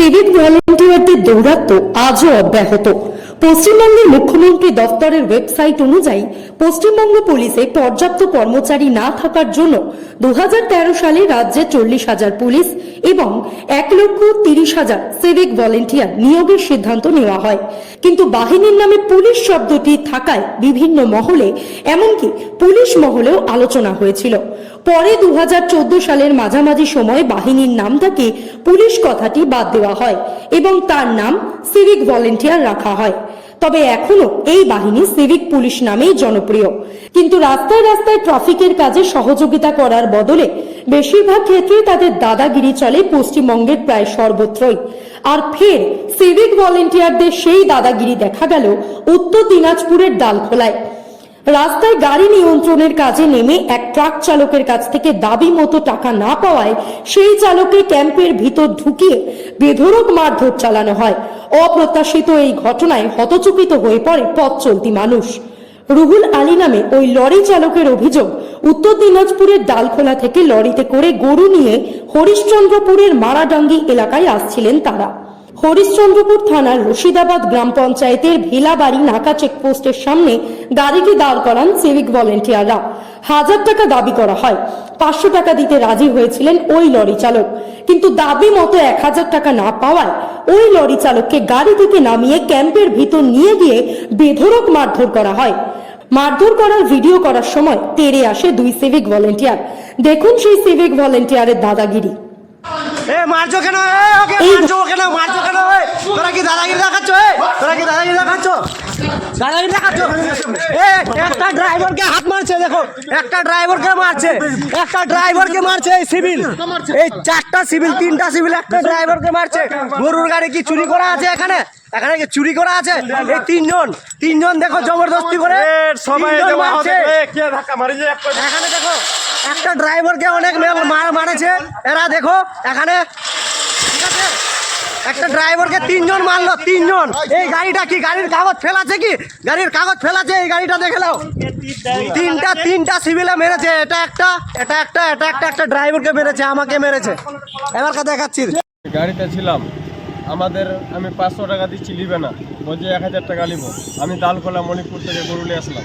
Civic ভলেন্টিয়ারদের দৌরাত্ম্য আজও অব্যাহত। পশ্চিমবঙ্গের মুখ্যমন্ত্রী দফতরের ওয়েবসাইট অনুযায়ী, পশ্চিমবঙ্গ পুলিশে পর্যাপ্ত কর্মচারী না থাকার জন্য দু সালে রাজ্যে চল্লিশ হাজার পুলিশ এবং এক লক্ষ তিরিশ হাজার সিভিক ভলেন্টিয়ার নিয়োগের সিদ্ধান্ত নেওয়া হয়। কিন্তু বাহিনীর নামে পুলিশ শব্দটি থাকায় বিভিন্ন মহলে, এমনকি পুলিশ মহলেও আলোচনা হয়েছিল। পরে দু সালের মাঝামাঝি সময়ে বাহিনীর নামটাকে পুলিশ কথাটি বাদ দেওয়া হয় এবং তার নাম সিভিক ভলেন্টিয়ার রাখা হয়। তবে এখনও এই বাহিনী সিভিক পুলিশ নামেই জনপ্রিয়। কিন্তু রাস্তায় রাস্তায় ট্রাফিকের কাজে সহযোগিতা করার বদলে বেশিরভাগ ক্ষেত্রে তাদের দাদাগিরি চলে পশ্চিমবঙ্গের প্রায় সর্বত্রই। আর ফের সিভিক ভলেন্টিয়ারদের সেই দাদাগিরি দেখা গেল উত্তর দিনাজপুরের ডালখোলায়। রাস্তায় গাড়ি নিয়ন্ত্রণের কাজে নেমে এক ট্রাক চালকের কাছ থেকে দাবি মতো টাকা না পাওয়ায় সেই চালককে ক্যাম্পের ভিতর ঢুকিয়ে বেধড়ক মারধর চালানো হয়। অপ্রত্যাশিত এই ঘটনায় হতচকিত হয়ে পড়ে পথ চলতি মানুষ। রুহুল আলী নামে ওই লরি চালকের অভিযোগ, উত্তর দিনাজপুরের ডালখোলা থেকে লরিতে করে গরু নিয়ে হরিশ্চন্দ্রপুরের মারাডাঙ্গি এলাকায় আসছিলেন তারা। হরিশ্চন্দ্রপুর থানার রশিদাবাদ গ্রাম পঞ্চায়েতের ভেলাবাড়ি নাকা চেকপোস্টের সামনে গাড়িটি দাঁড় করান সিভিক ভলেন্টিয়াররা হাজার টাকা দাবি করা হয়। পাঁচশো টাকা দিতে রাজি হয়েছিলেন ওই লরি চালক। কিন্তু দাবি মতো এক হাজার টাকা না পাওয়ায় ওই লরি চালককে গাড়ি থেকে নামিয়ে ক্যাম্পের ভিতর নিয়ে গিয়ে বেধড়ক মারধর করা হয়। মারধর করার ভিডিও করার সময় তেরে আসে দুই সিভিক ভলেন্টিয়ার দেখুন সেই সিভিক ভলেন্টিয়ারের দাদাগিরি। এ মারছো কেন? এ ওকে মারছো কেন? মারছো কেন? এ তোরা কি দাদাগিরি দেখাচ্ছ? এ তোরা কি দাদাগিরি দেখাচ্ছ? দাদাগিরি দেখাচ্ছ? এ একটা ড্রাইভারকে হাত মারছে দেখো। একটা ড্রাইভারকে মারছে একটা ড্রাইভারকে মারছে এই সিভিল। এই চারটা সিভিল তিনটা সিভিল একটা ড্রাইভারকে মারছে। গরুর গাড়ি কি চুরি করা আছে এখানে? এখানে কি চুরি করা আছে? এই তিনজন তিনজন দেখো জবরদস্তি করে সবাই মারছে। কে ধাক্কা মারিছে? এখানে দেখো। একটা ড্রাইভারকে অনেক মারেছে। এরা দেখো, এখানে। ঠিক আছে? একটা ড্রাইভারকে তিনজন মারলো, তিনজন। এই গাড়িটা কি, গাড়ির কাগজ ফেলাছে কি? গাড়ির কাগজ ফেলাছে, এই গাড়িটা দেখে নাও। তিনটা তিনটা সিভিলে মেরেছে। এটা একটা এটা একটা এটা একটা একটা ড্রাইভারকে মেরেছে, আমাকে মেরেছে। এবার কথা দেখাচ্ছি। গাড়িতে ছিলাম। আমাদের, আমি পাঁচশো টাকা দিচ্ছি, নিবে না। বলছে এক হাজার টাকা নিব। আমি দালখোলা মণিপুর থেকে গরুলে আসলাম।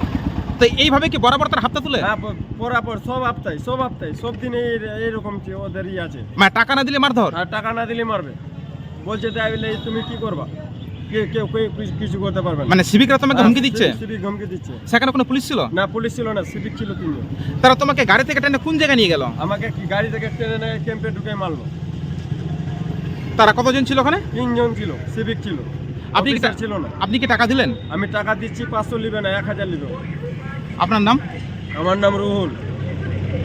তো এইভাবে কি বরাবর তার হাতটা তুলে? হ্যাঁ পরাপর সব আপতাই সব আপতাই সব দিনে কি ওদের আছে। মানে টাকা না দিলে মারধর? আর টাকা না দিলে মারবে। বলছে তাই বলে তুমি কি করবা? কেউ কিছু- করতে পারবে মানে সিভিকরা তোমাকে হুমকি দিচ্ছে? সিভিক হুমকি দিচ্ছে। সেখানে কোনো পুলিশ ছিল? না পুলিশ ছিল না সিভিক ছিল তিনজন। তারা তোমাকে গাড়ি থেকে টেনে কোন জায়গায় নিয়ে গেল? আমাকে কি গাড়ি থেকে ট্রেনে ক্যাম্পে ঢুকে মারলো। তারা কতজন ছিল ওখানে? তিনজন ছিল সিভিক ছিল। আপনি ছিল না। আপনি কি টাকা দিলেন? আমি টাকা দিচ্ছি পাঁচশো নিবে না এক হাজার নিবে। আপনার নাম? আমার নাম রুহুল।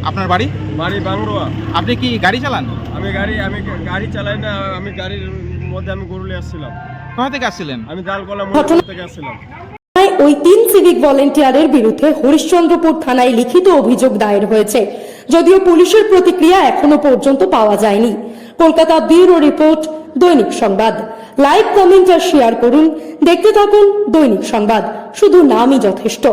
আপনার বাড়ি? বাড়ি বাংরোয়া। আপনি কি গাড়ি চালান? আমি গাড়ি আমি গাড়ি চালাই না আমি গাড়ির মধ্যে আমি গরুলে আসছিলাম। কোথা থেকে আসছিলেন? আমি দালকলা থেকে আসছিলাম ওই তিন সিভিক ভলেন্টিয়ারের বিরুদ্ধে হরিশ্চন্দ্রপুর থানায় লিখিত অভিযোগ দায়ের হয়েছে। যদিও পুলিশের প্রতিক্রিয়া এখনও পর্যন্ত পাওয়া যায়নি। কলকাতা ব্যুরো রিপোর্ট দৈনিক সংবাদ। লাইক কমেন্ট আর শেয়ার করুন। দেখতে থাকুন দৈনিক সংবাদ। শুধু নামই যথেষ্ট।